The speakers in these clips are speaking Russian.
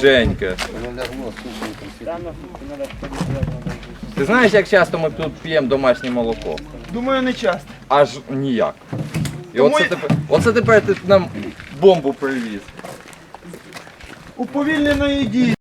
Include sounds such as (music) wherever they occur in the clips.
свіженьке. Ти знаєш, як часто ми тут п'ємо домашнє молоко? Думаю, не часто. Аж ніяк. І Тому оце я- тепер, оце тепер ти нам бомбу привіз. Уповільненої дії.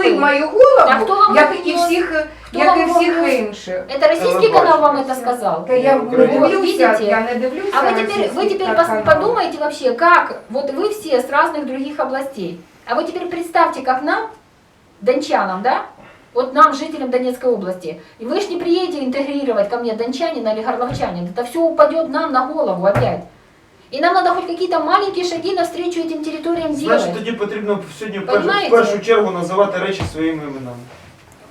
які ці внесли штампи. в мою Так голову, хто вам як їх і внес? всіх, Хто як і вам всіх внес? інших. Это российский Телебачення. канал вам это сказал? Та я не Вот, дивлюся, видите? я не дивлюся. А вы теперь, вы російський теперь та- пос- канал. подумайте вообще, как, вот вы все с разных других областей, а вы теперь представьте, как нам, дончанам, да, вот нам, жителям Донецкой области, и вы ж не приедете интегрировать ко мне дончанина или горловчанин, это все упадет нам на голову опять. И нам надо хоть какие-то маленькие шаги навстречу этим территориям делать. Значить, тоді потрібно сьогодні в першу, в Понимаете? першу чергу називати речі своїми іменами.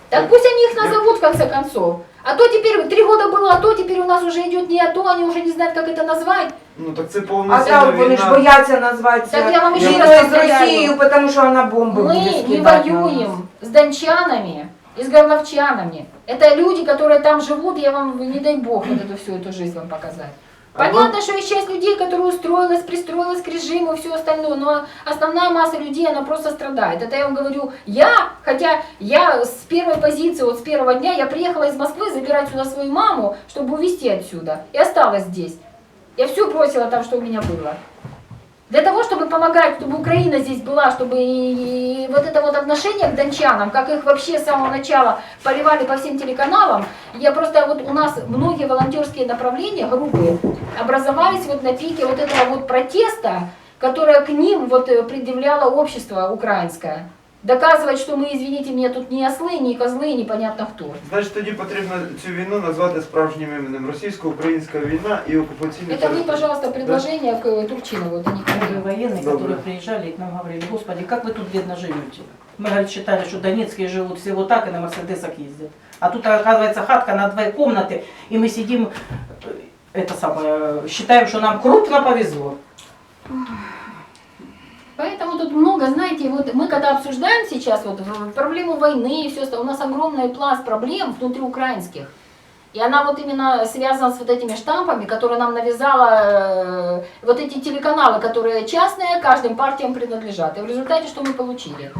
Так пусть они их назовут в конце концов. А то теперь три года было, а то теперь у нас уже идет не а то, они уже не знают, как это назвать. Ну так це А повноцінна там вони ж війна. бояться назватися Так я вам ще війною раз з повторяю. Росією, тому що вона бомби буде Мы не скидати на нас. воюем с дончанами и с горловчанами. Это люди, которые там живут, я вам, не дай бог, вот эту всю эту жизнь вам показать. Понятно, что есть часть людей, которые устроилась, пристроилась к режиму и все остальное, но основная масса людей, она просто страдает. Это я вам говорю, я, хотя я с первой позиции, вот с первого дня, я приехала из Москвы забирать сюда свою маму, чтобы увезти отсюда, и осталась здесь. Я все бросила там, что у меня было. Для того, чтобы помогать, чтобы Украина здесь была, чтобы и, и вот это вот отношение к дончанам, как их вообще с самого начала поливали по всем телеканалам, я просто вот у нас многие волонтерские направления, группы, образовались вот на пике вот этого вот протеста, которое к ним вот э, предъявляло общество украинское Доказывать, что мы, извините меня, тут не ослы, не козлы, непонятно кто. Значить, тоді потрібно цю війну назвати справжнім іменем. Російсько-українська війна і окупаційний Это вы, терор. пожалуйста, предложение к э, Турчинову, это не ко мне. Были военные, Доброе. которые приезжали и к нам говорили, господи, как вы тут бедно живете? Мы говорит, считали, что донецкие живут всего так и на Мерседесах ездят. А тут, оказывается, хатка на две комнаты, и мы сидим, э, это самое, считаем, что нам крупно повезло. Поэтому тут много, знаете, вот мы когда обсуждаем сейчас вот проблему войны и все, у нас огромный пласт проблем внутри украинских. И она вот именно связана с вот этими штампами, которые нам навязала э, вот эти телеканалы, которые частные, каждым партиям принадлежат. И в результате что мы получили?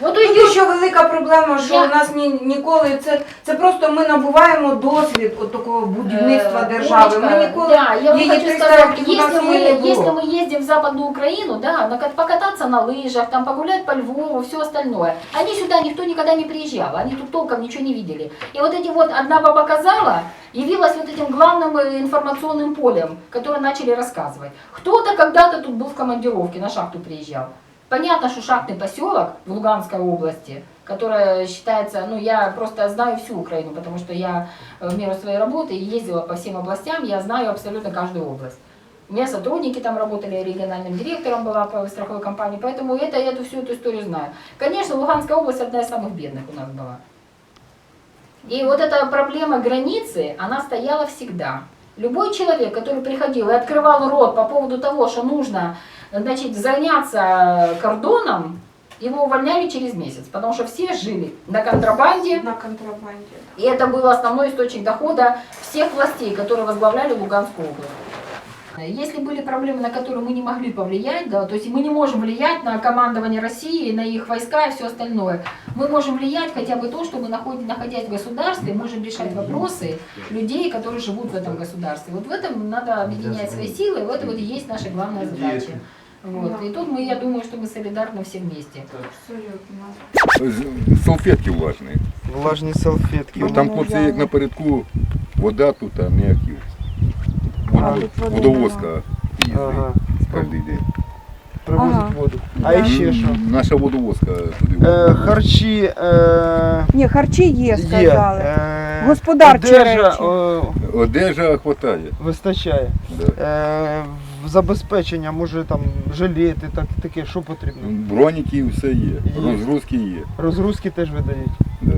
Ну, вот Тут идет ще велика проблема, що Я- у нас ні, ніколи це, це просто ми набуваємо досвід от такого будівництва Э, держави. Ми Олечка, ніколи да, я вам її хочу 300 сказать, років у нас если її не мы, если було. мы ездим в Западную Украину, да, на, ка- покататься на лыжах, там погулять по Львову, все остальное, они сюда никто никогда не приезжал, они тут толком ничего не видели. И вот эти вот одна баба казала, явилась вот этим главным э, информационным полем, которое начали рассказывать. Кто-то когда-то тут был в командировке, на шахту приезжал. Понятно, что шахтный поселок в Луганской области, которая считается, ну я просто знаю всю Украину, потому что я э, в меру своей работы ездила по всем областям, я знаю абсолютно каждую область. У меня сотрудники там работали, региональным директором была по страховой компании, поэтому это, я эту всю эту историю знаю. Конечно, Луганская область одна из самых бедных у нас была. И вот эта проблема границы, она стояла всегда. Любой человек, который приходил и открывал рот по поводу того, что нужно значит, заняться кордоном, его увольняли через месяц, потому что все жили на контрабанде, на контрабанді. и это был основной источник дохода всех властей, которые возглавляли Луганскую область. Если были проблемы, на которые мы не могли повлиять, да, то есть мы не можем влиять на командование России, на их войска и все остальное, мы можем влиять хотя бы то, что мы, находим, находясь в государстве, можем решать вопросы людей, которые живут в этом государстве. Вот в этом надо объединять свои силы, и в этом вот и есть наша главная задача. Вот. И тут мы, я думаю, что мы солидарны все вместе. Абсолютно. З- Салфетки влажні. Влажні салфетки. Ну, Там хлопці як напередку, вода тут, а ніяких. Воду- А, Водовозка їздить Ага. кожен день. Привозять Ага. воду. А іще що? М, Наша водовозка туди. Е, харчі е, Ні, харчі є, є. сказали. Е, Господарчі одежа, речі. о, Одежа хватає. вистачає. Да. Е, в забезпечення, може там жилети, так, таке, що потрібно. Броніки все є, Є. розгрузки є. Розгрузки теж видають. Да.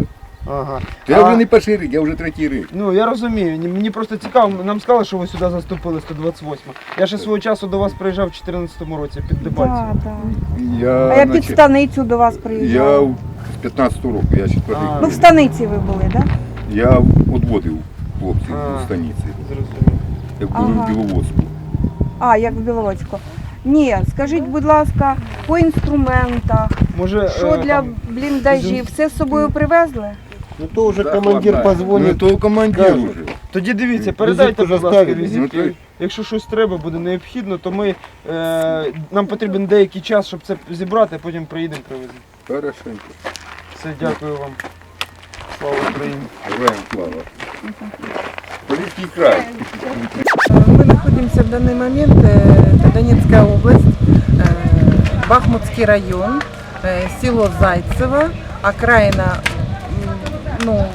Ага. Я А- вже не перший рік, я вже третій рік. Ну я розумію. Ні- Мені просто цікаво. Нам сказали, що ви сюди заступили 128. Я ще свого часу до вас приїжджав в 2014 році під Дебальцем. Да, да. Я, А я під значить, станицю до вас я приїжджала. з 15-го року, я четвертий. А. Ну в станиці ви були, так? Да? Я відводив хлопців А. у станиці, Зрозумів. як були Ага. в Біловодську. А, як в Біловодську. Ні, скажіть, будь ласка, по інструментах, Може, що е, для там, бліндажів, все з собою привезли? Ну то уже Да, командир ладно. позвонит. Ну то командир Скажет. уже. Тоді дивіться, Візитку передайте, вже будь ласка, ставили. Ну, візитки. то- Якщо щось треба буде необхідно, то ми е, нам потрібен деякий час, щоб це зібрати, а потім приїдемо привеземо. Хорошенько. Все, дякую вам. Слава Україні. Героям слава. Поліський край. Мы находимся в данный момент, э, это Донецкая область, э, Бахмутский район, э, село Зайцево, окраина, ну,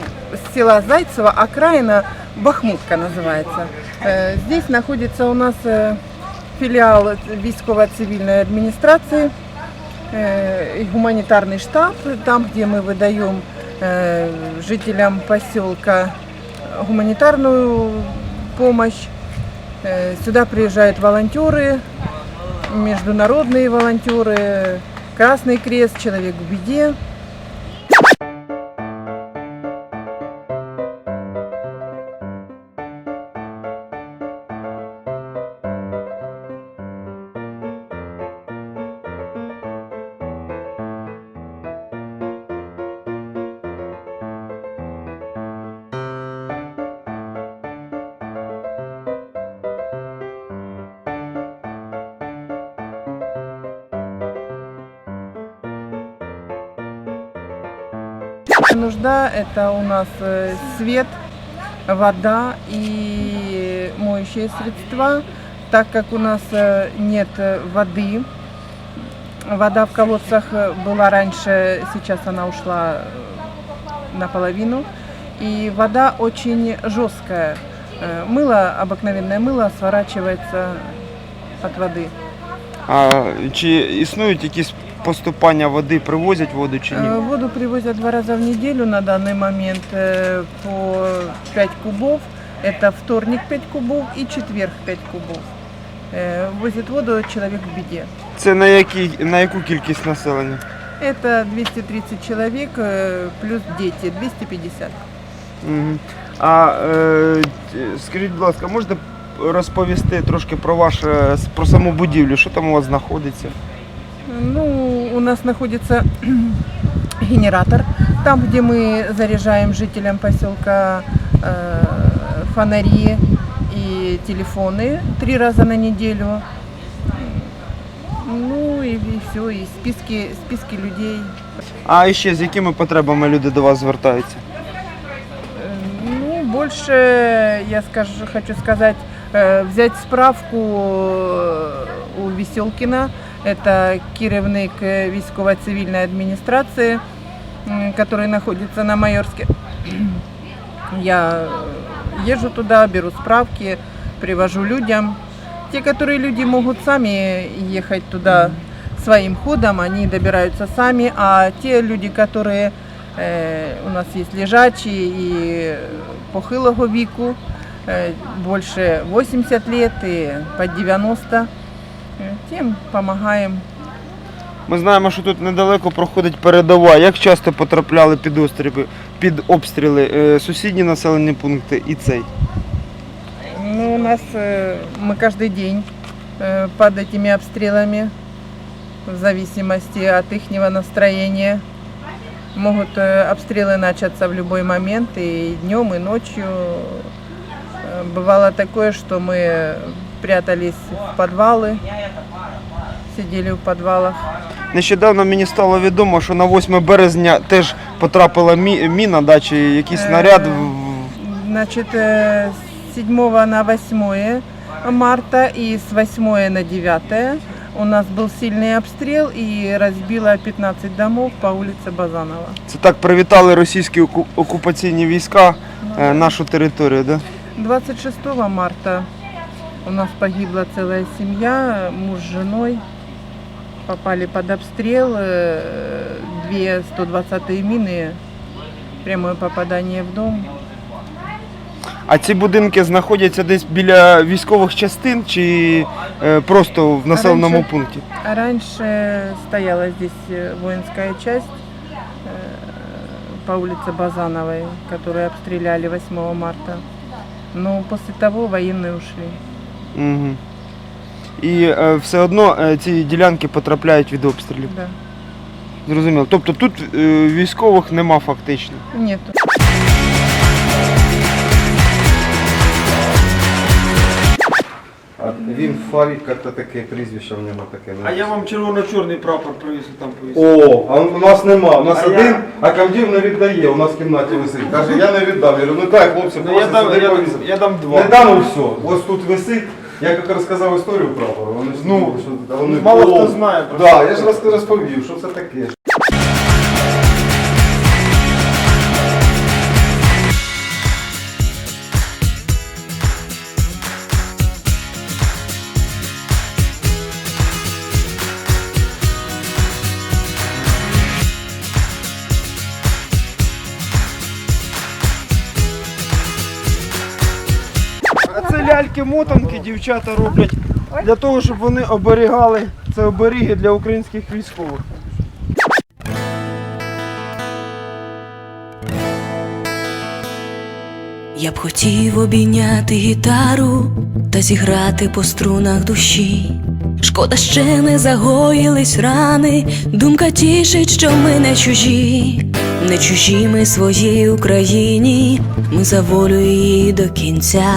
села Зайцево, окраина Бахмутка называется. Э, Здесь находится у нас э, филиал військово-цивильной администрации, э, и гуманитарный штаб, там, где мы выдаем жителям поселка гуманитарную помощь. Сюда приезжают волонтеры, международные волонтеры, Красный Крест, Человек в беде. Нужда – это у нас э, свет, вода и моющие средства. Так как у нас э, нет э, воды, вода в колодцах была раньше, сейчас она ушла наполовину. И вода очень жесткая. Мыло, обыкновенное мыло сворачивается от воды. А чи існують якісь поступання води, привозять воду чи ні? Э, Воду привозят два раза в неделю на данный момент э, по 5 кубов. Это вторник 5 кубов и четверг 5 кубов. Э, Возит воду человек в беде. Це на, які, на яку кількість населення? Это 230 человек э, плюс дети, 250. Мгм. А е, т- скажіть, будь ласка, можете розповісти трошки про ваше про саму будівлю, що там у вас знаходиться? Ну, у нас находится (clears throat) генератор, там, где мы заряжаем жителям поселка э, фонари и телефоны три раза на неделю. Ну и, все, и списки, списки людей. А ще з якими потребами люди до вас звертаються? Э, Ну, больше, я скажу, хочу сказать, э, взять справку у Веселкина, это керівник э, військово-цивільної адміністрації, м, который находится на Майорске. (clears throat) Я езжу туда, беру справки, привожу людям. Те, которые люди могут сами ехать туда своим ходом, они добираются сами, а те люди, которые э, у нас есть лежачие и похилого віку, э, больше 80 лет и под 90, э, тем помогаем. Ми знаємо, що тут недалеко проходить передова. Як часто потрапляли під обстріли, під обстріли е, сусідні населені пункти і цей? Ну, у нас э, мы каждый день э, под этими обстрелами, в зависимости от их настроения. Могут э, обстрелы начаться в любой момент, и днем, и ночью. Э, Бывало такое, что мы прятались в подвалы, сидели в подвалах. Нещодавно мені стало відомо, що на 8 березня теж потрапила мі- міна, да, чи якийсь Е, снаряд. в- Значит, э, с 7 на 8 марта и с 8 на 9 у нас был сильный обстрел и разбило 15 домов по улице Базанова. Це так привітали російські оку- окупаційні війська е, нашу територію, да? 26 марта у нас погибла целая семья, муж с женой. Попали под обстрел, э, две 120-е мины прямое попадание в дом. А ці будинки знаходяться десь біля військових частин чи е, просто в населеному раніше- пункті? А раньше стояла здесь э, воинская часть э, по улице Базановой, которую обстреляли 8 марта. Но после того военные ушли. Угу. І е, все одно е, ці ділянки потрапляють від обстрілів. Да. Зрозуміло. Тобто тут е, військових нема фактично. Нету. А він Фарік, як-то таке прізвище в нього таке. вам червоно-чорний прапор привіз там повіз. О, а у нас нема. У нас А один, я- а комдив не віддає, у нас в кімнаті висить. Каже, я не віддам. Я говорю, ну так, хлопці, Ну, я просто дам, сюди я, я дам Не два. дам і все. Ось тут висить. Я як розказав історію прапору, вони ж Ну, думали, що тут, а вони мало «О». хто знає про Да, це. я ж розк- розповів, що це таке. Ляльки-мотанки дівчата роблять для того, щоб вони оберігали. Це оберіги для українських військових. Я б хотів обійняти гітару та зіграти по струнах душі. Шкода, ще не загоїлись рани, думка тішить, що ми не чужі, не чужі ми своїй Україні, ми за волю її до кінця.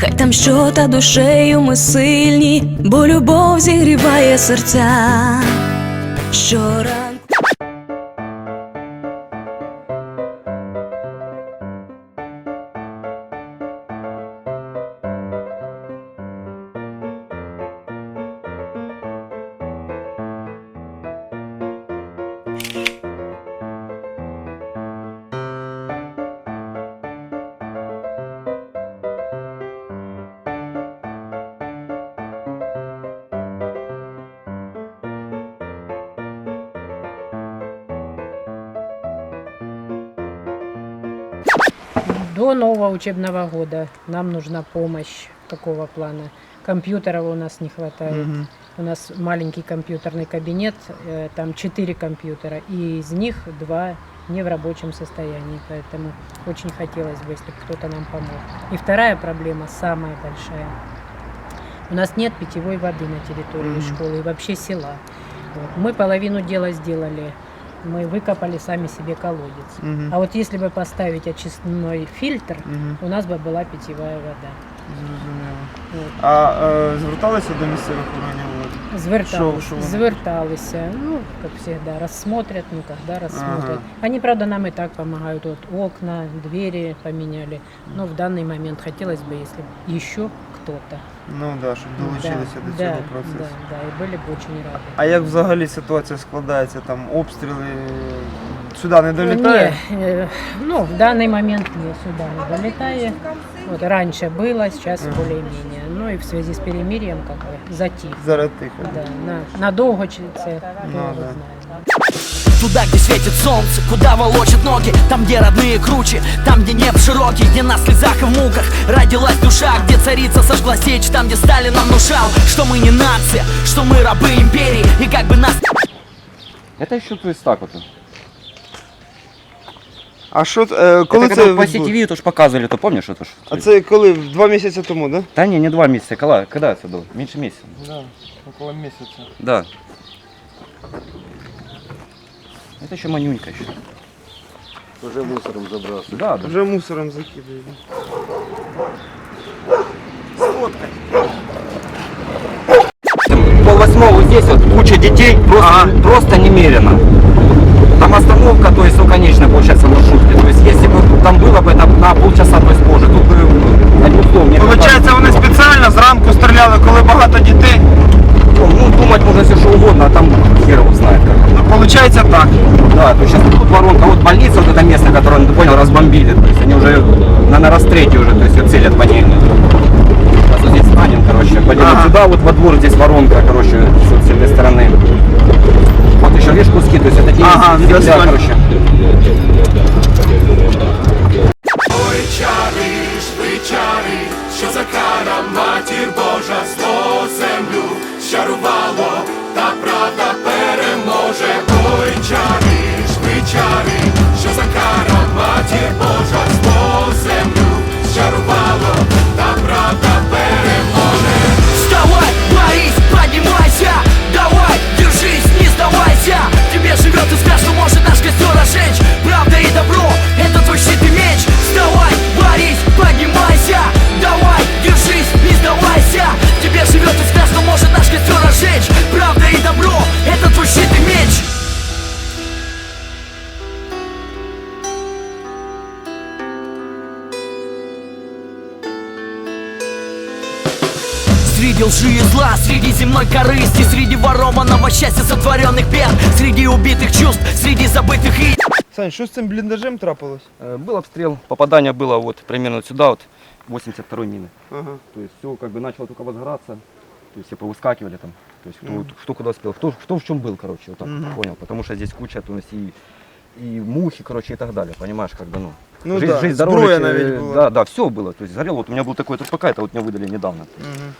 Хай там що та душею ми сильні, бо любов зігріває серця. Щоранку До нового учебного года нам нужна помощь такого плана. Компьютеров у нас не хватает. У нас маленький компьютерный кабинет, э, там четыре компьютера, и из них два не в рабочем состоянии. Поэтому очень хотелось бы, если бы кто-то нам помог. И вторая проблема, самая большая. У нас нет питьевой воды на территории Мгм. школы и вообще села. Вот. Мы половину дела сделали Мы выкопали сами себе колодец. Угу. А вот если бы поставить очистной фильтр, Угу. у нас бы была питьевая вода. Зрозуміло. Вот. А е, зверталися до місцевих органів влади? Звертались, Шо- шо вони? зверталися, ну, как всегда, рассмотрят, ну, когда рассмотрят. Ага. Они, правда, нам и так помогают, вот окна, двери поменяли, но в данный момент хотелось бы, если б еще кто-то. Ну да, щоб долучилися да, до да, цього процесу. Да, да, и были бы очень рады. А як взагалі ситуація складається? Там обстріли сюди не долітає? Не, э, ну, в данный момент не сюда не долетает. Вот раньше было, сейчас Мгм. более-менее. Ну и в связи с перемирием как бы затих. Зараз тихо. Да, на, надолго чи- це Ну, ну, да. знаємо. Туда, где светит солнце, куда волочат ноги Там, где родные круче, там, где небо широкий Где на слезах и в муках родилась душа Где царица сожгла сечь, там, где Сталин нам внушал Что мы не нация, что мы рабы империи И как бы нас Это еще то есть так вот. А що е, коли это це когда по відбулось? CTV тоже показывали, то помнишь это ж? А це коли? Два місяці тому, так? Да не, не два месяца, когда, когда это было? Меньше месяца. Да? Да, около місяця. Да. Это еще манюнька еще. Вже мусором забрався. Да, да. Вже мусором закидують. Пол восьмого здесь вот куча детей, просто, просто немерено. Там остановка, то есть, ну, конечная, получается, маршрутки. То есть, если бы там было бы это на полчаса, то есть, позже, тут бы одним словом не Получається, вони спеціально зранку стріляли, коли багато дітей. ну, думать можно все что угодно, а там хер его знает как. Ну, виходить так. Да, то есть сейчас тут воронка, вот больница, вот это место, которое, ну, ты понял, разбомбили. То есть они уже на, на расстрете уже, то есть целят по ней. Сейчас вот здесь станем, короче, пойдем Ага. сюда, вот во двор здесь воронка, короче, с этой стороны. Вот еще режь куски, то есть это Ага, земля, Среди лжи и зла, среди земной корысти Среди ворованного счастья сотворенных бед Среди убитых чувств, среди забытых и... Сань, що з цим бліндажем трапилось? Э, Был обстрел, попадание было вот примерно вот сюда, вот 82 мины. Ага. То есть все как бы начало только возгораться. То есть все повыскакивали там. То есть кто, Мгм. кто куда успел, кто, кто в чем был, короче, вот так Мгм. понял. Потому что здесь куча, то есть и, и мухи, короче, и так далее, понимаешь, как бы, ну. Ну жизнь, да, жизнь, здоровье, навіть э, була. Да, да, все было. То есть сгорело, вот у меня был такой ТПК, это вот мне выдали недавно. Мгм.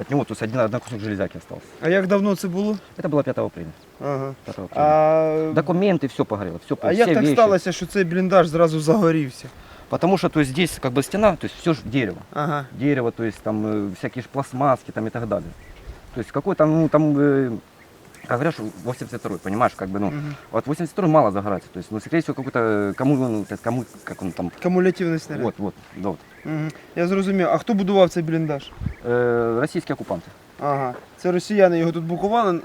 От него, то есть один, один кусок железяки остался. А як давно це було? Это было 5 апреля. Ага. 5 апреля. А, Документы, все погорело, все, а все як так вещи. сталося, що цей бліндаж зразу загорівся? Потому что, то есть здесь как бы стена, то есть все же дерево. Ага. дерево, то есть там э, всякие ж пластмасски там и так далее. То есть какой там, ну там, э, как говорят, что 82 понимаешь, как бы, ну, Мгм. вот 82 мало загорается, то есть, ну, скорее всего, какой-то, э, кому, ну, то есть, кому, как он там, Кумулятивний снаряд. вот, вот, да, вот. Мгм. Я зрозумів. А хто будував цей бліндаж? Э, российские оккупанты. Ага. Це росіяни його тут букували, м,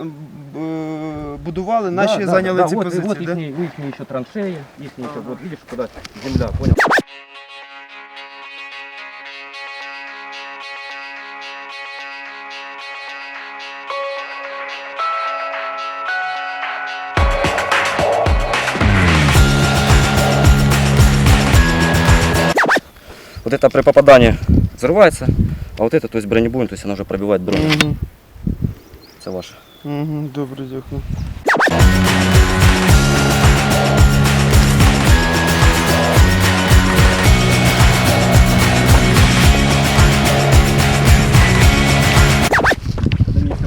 б- е, будували, наші Да, да, зайняли да, ці вот, позиції, вот да? их, их еще траншеи, их еще, вот, видишь, куда земля, понял? Вот это при попадании взрывается, а вот это, то есть бронебойн, то есть она уже пробивает броню. Мгм. Это ваше. Мгм, Добре, дякую.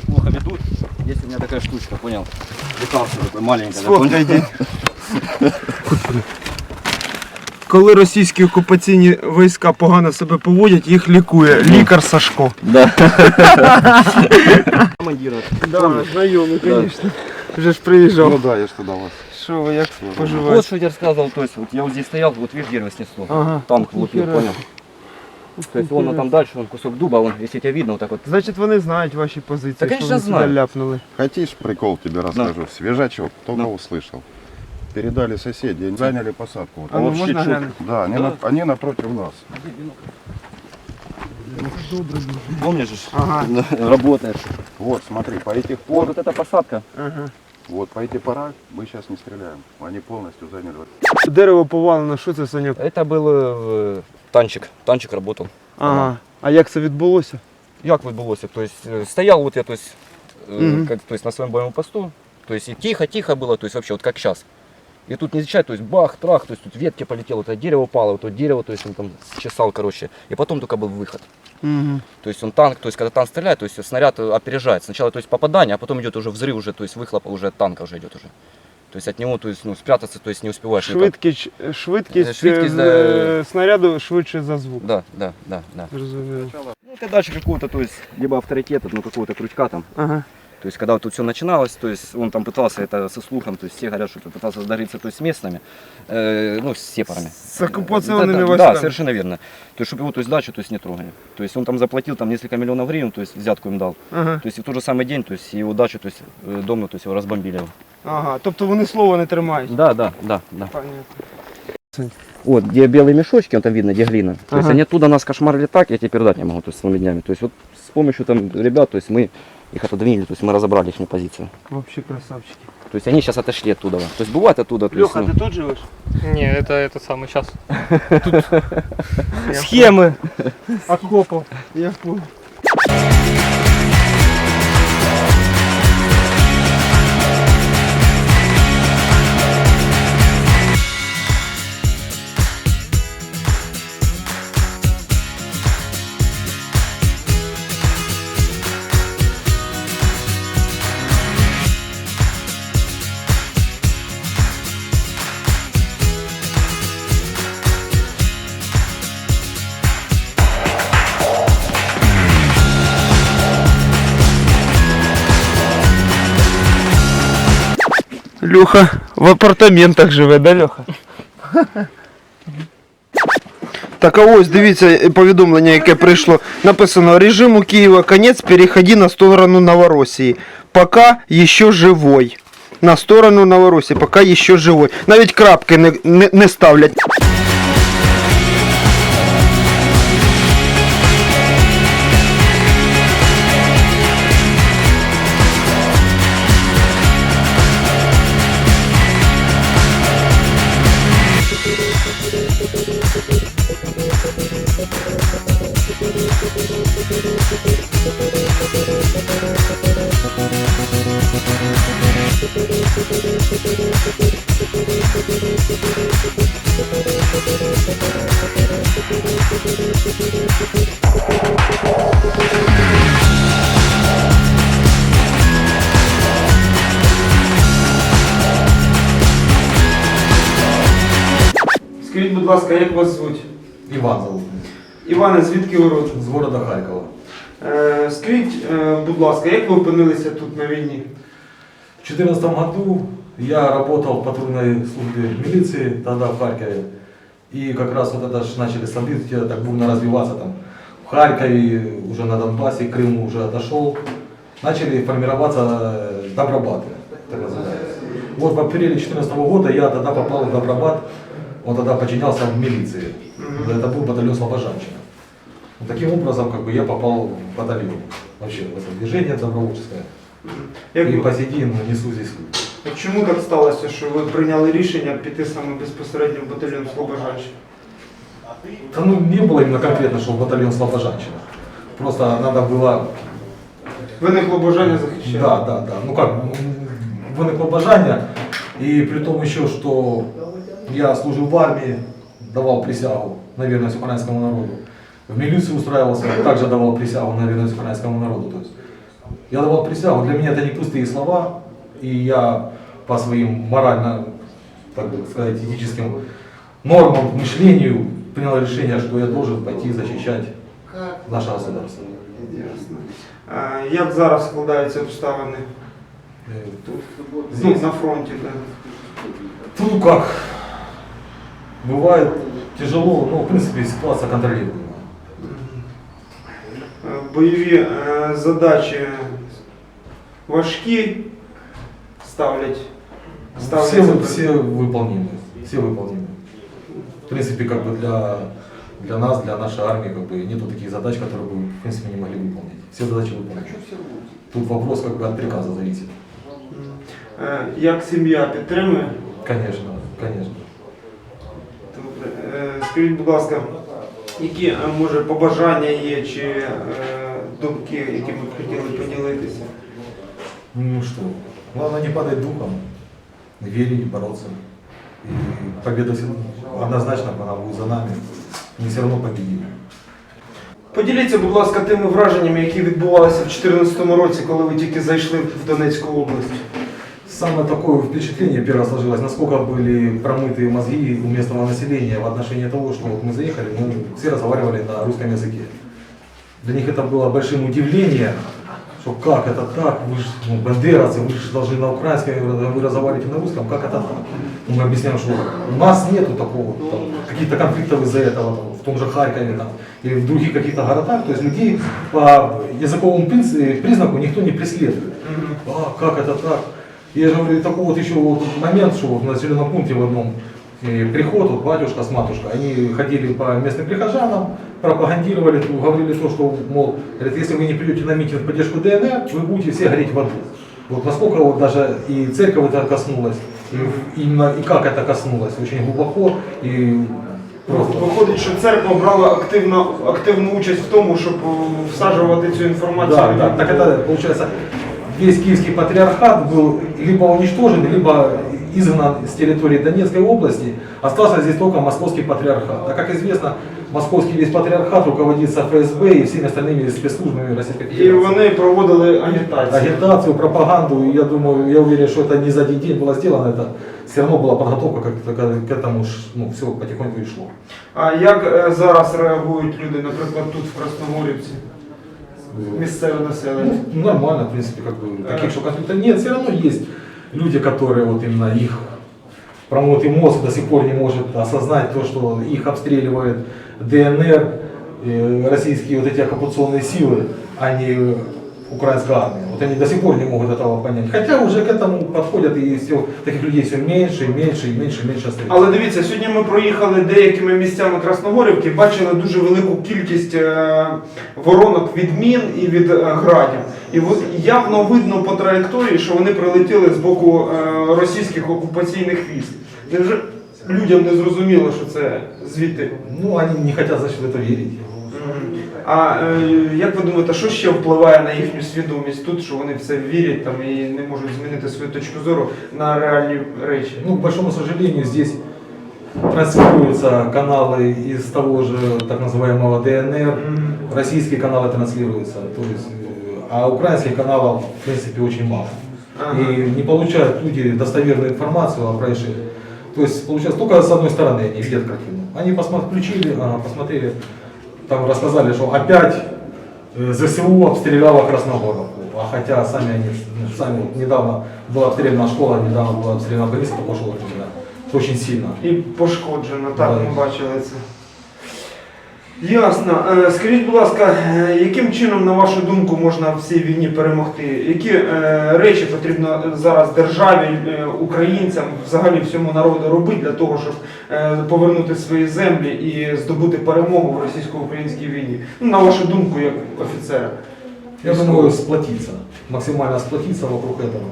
Плохо ведут. Есть у меня такая штучка, понял? Лекарство такое маленькое. Сфоткай, йди. (laughs) Коли російські окупаційні війська погано себе поводять, їх лікує лікар Сашко. Да. (laughs) Командира. Да, знайомий, звісно. Вже ж приїжджав. Ну да, я ж туда вас. Що ви, як Вот поживаєте? что я тебе рассказывал, то есть вот я вот здесь стоял, вот видишь, дерево снесло. Ага. Танк лупил, Нихера. понял? То есть вон он там дальше, вон кусок дуба, вон, если тебя видно, вот так вот. Значить, вони знають ваші позиції, Та, що конечно, ви сюди знають. ляпнули. Хотишь, прикол тебе расскажу. Свежачок, только услышал. Передали соседи, заняли посадку. Вот, А ну, вот можно глянуть? Да, они, на- они напротив нас. Помнишь, же, Ага. (laughs) работаешь. Вот, смотри, по этих Вот, пор, вот эта посадка. Ага. вот по этих порах мы сейчас не стреляем. Они полностью заняли. Дерево повалено, що це, Саньок? Это был э, танчик, танчик работал. Ага. А як це відбулося? Як відбулося? То есть э, стоял вот я, то есть, э, Мгм. как, то есть на своем боевом посту, то есть и тихо-тихо было, то есть вообще вот как сейчас. И тут не замечать, то есть бах, трах, то есть тут ветки полетело, это дерево упало, вот то дерево, то есть он там чесал, короче. И потом только был выход. Угу. То есть он танк, то есть когда танк стреляет, то есть снаряд э, опережает. Сначала то есть попадание, а потом идет уже взрыв, уже, то есть выхлоп уже от танка уже идет уже. То есть от него, то есть, ну, спрятаться, то есть не успеваешь никак. Швидкість, швидкість, Е, швидкість, е, снаряду швидше за звук. Да, да, да, да. Зрозуміло. Ну, ты дальше какого-то, то есть, либо авторитета, ну, какого-то крючка там. Ага. То есть, когда вот тут все начиналось, то есть, он там пытался это со слухом, то есть, все говорят, что пытался сдариться, то есть, с местными, э, ну, с сепарами. С оккупационными да, да, войсками. Да, совершенно верно. То есть, чтобы его, то есть, дачу, то есть, не трогали. То есть, он там заплатил там несколько миллионов гривен, то есть, взятку им дал. Ага. То есть, и в тот же самый день, то есть, его дачу, то есть, э, дом, то есть, его разбомбили. его. Ага. Тобто вони слова не тримають. Да, да, да, да. Понятно. Вот, где белые мешочки, он там видно, где глина. То есть Ага. они оттуда нас кошмарили так, я тебе передать не могу, то есть целыми днями. То есть вот с помощью там ребят, то есть мы их отодвинули, то есть мы разобрали их позицию. Вообще красавчики. То есть они сейчас отошли оттуда. То есть бывает оттуда. То есть, Леха, ну, ти тут живеш? Не, это этот самый сейчас. Схеми окопов. Я понял. Льоха в апартаментах живе, да, Льоха? Так, а ось дивіться е, повідомлення, яке прийшло. Написано режиму Києва конець, переходи на сторону Новоросії. Пока ще живой. На сторону Новоросії, пока ще живой. Навіть крапки не, не, не ставлять. ласка, як вас звуть? Иван зовут. Іване, звідки ви родом? С города Харькова. Е, скажіть, е, будь ласка, як ви опинилися тут на війні? В 2014 году я работал в патрульной службе милиции тогда в Харькове. И как раз вот это ж начали события так бурно развиваться там. В Харькове, уже на Донбассе, Крым уже отошел. Начали формироваться э, добробаты, так называемые. Вот в апреле 2014 года я тогда попал в добробат. Он тогда подчинялся в милиции. Это был батальон Слобожанщина. Вот таким образом как бы я попал в батальон. Вообще в это движение добровольческое. Як И ви- по сей день несу здесь А Чому так сталося, що ви прийняли рішення піти саме безпосередньо в батальйон Слобожанщини? Да ну не было именно конкретно, что батальон Слобожанщина. Просто надо было... Виникло бажання захищати? Да, да, да. Ну как, м, виникло бажання. И при том еще, что я служил в армии, давал присягу на верность украинскому народу. В милицию устраивался, также давал присягу на верность украинскому народу. То есть я давал присягу, для меня это не пустые слова, и я по своим морально, так сказать, этическим нормам, мышлению принял решение, что я должен пойти защищать наше государство. Ясно. А як зараз складаються обставини тут? Здесь? Ну, на фронті, да. Ну как, бывает тяжело, но в принципе ситуация контролируемая. Е, Бойові е, задачі важкі ставлять. Все, ставляться вы- перед- все выполнимы, все выполнимы. В принципе, как бы для, для нас, для нашей армии, как бы нету таких задач, которые бы, в принципе, не могли выполнить. Все задачи выполняют. Тут вопрос как бы от приказа зависит. Е, Як сім'я підтримує? Конечно, конечно. Скажіть, будь ласка, які е, може побажання є чи е, думки, якими б хотіли поділитися? Ну что, главное не падать духом, верить, бороться. И победа однозначно она будет за нами. Мы все равно победим. Поділіться, будь ласка, тими враженнями, які відбувалися в 2014 році, коли ви тільки зайшли в Донецьку область. Самое такое впечатление первое сложилось, насколько были промытые мозги у местного населения в отношении того, что вот мы заехали, мы все разговаривали на русском языке. Для них это было большим удивлением, что как это так, вы же ну, бандеровцы, вы же должны на украинском, вы разговариваете на русском, как это так? Ну, Мы объясняем, что у нас нету такого, каких-то конфликтов из-за этого, там, в том же Харькове там, или в других каких-то городах, то есть людей по языковому признаку никто не преследует. А, как это так? Я же говорю, такой вот еще вот момент, что вот в населенном пункте в одном э, приход, вот батюшка с матушкой, они ходили по местным прихожанам, пропагандировали, говорили то, что, мол, говорят, если вы не придете на митинг в поддержку ДНР, вы будете все гореть в аду. Вот насколько вот даже и церковь это коснулась, и именно и как это коснулось, очень глубоко и просто. Виходить, що церква брала активну, активну участь в тому, щоб е, всаджувати цю інформацію. Да, да. Так это получается, весь киевский патриархат был либо уничтожен, либо изгнан с территории Донецкой области. Остался здесь только московский патриархат. А как известно, московский весь патриархат руководится ФСБ и всеми остальными спецслужбами Российской І Федерации. вони проводили агітацію. Агитацию, пропаганду, и я думаю, я уверен, что это не за один день было сделано, это все равно была подготовка как к, к этому, ж, ну, все потихоньку и шло. А як е, зараз реагують люди, наприклад, тут в Красногорівці? Місцеве населення? Ну, нормально, в принципе, как бы, таких, что конфликтов нет, все равно есть люди, которые вот именно их промытый мозг до сих пор не может осознать то, что их обстреливает ДНР, э, российские вот эти оккупационные силы, а не украинская армия. Вот они до сих пор не могут этого понять. Хотя уже к этому подходят и все, таких людей все меньше, и меньше, и меньше, и меньше остается. Але дивіться, сьогодні ми проїхали деякими місцями Красногорівки, бачили дуже велику кількість е, воронок від мін і від е, градів. І от явно видно по траєкторії, що вони прилетіли з боку е, російських окупаційних військ. Невже людям не зрозуміло, що це звідти? Ну, они не хотят, значит, в это верить. Мгм. А е, як ви думаєте, що ще впливає на їхню свідомість тут, що вони в це вірять там і не можуть змінити свою точку зору на реальні речі? Ну, к большому сожалению, здесь транслируются каналы из того же так называемого ДНР, российские каналы транслируются, то есть, э, а украинских каналов, в принципе, очень мало. Ага. И не получают люди достоверную информацию о происшествии. То есть, получается, только с одной стороны они видят картину. Они посмотри, включили, ага, посмотрели, там рассказали, что опять э, ЗСУ обстреляла Красногоровку. А хотя сами они, ну, сами недавно была обстреляна школа, недавно была обстреляна то пошло очень сильно. І пошкоджено, так, Да. ми бачили це. Ясно. Е, Скажіть, будь ласка, е, яким чином, на вашу думку, можна в цій війні перемогти? Які е, речі потрібно зараз державі, українцям, взагалі всьому народу робити для того, щоб повернути свої землі і здобути перемогу в російсько-українській війні? Ну, на вашу думку, як офіцера. Я думаю, сплотиться, максимально сплотиться вокруг этого,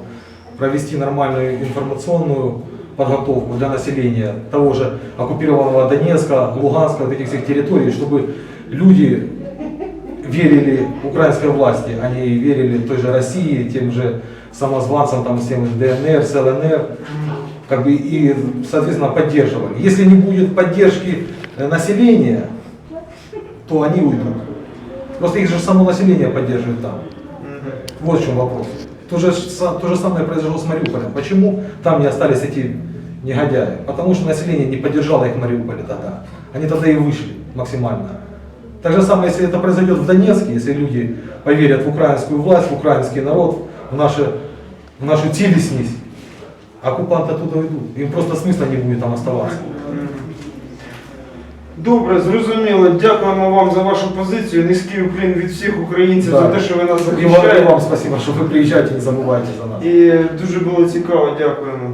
провести нормальную информационную подготовку для населения того же оккупированного Донецка, Луганска, вот этих всех территорий, чтобы люди верили украинской власти, они верили той же России, тем же самозванцам, там, всем ДНР, с ЛНР, как бы и, соответственно, поддерживали. Если не будет поддержки э, населения, то они уйдут. Просто их же само население поддерживает там. Вот в чем вопрос. То же, то же самое произошло с Мариуполем. Почему там не остались эти негодяи? Потому что население не поддержало их в Мариуполе тогда. Они тогда и вышли максимально. Так же самое, если это произойдет в Донецке, если люди поверят в украинскую власть, в украинский народ, в, наше, в нашу целостность, оккупанты оттуда уйдут. Им просто смысла не будет там оставаться. Добре, зрозуміло. Дякуємо вам за вашу позицію. Низький уклін від всіх українців Да. за те, що ви нас І вам, захищаєте. вам спасибо, что вы приезжаете, не забуваєте за нас. І дуже було цікаво, дякуємо.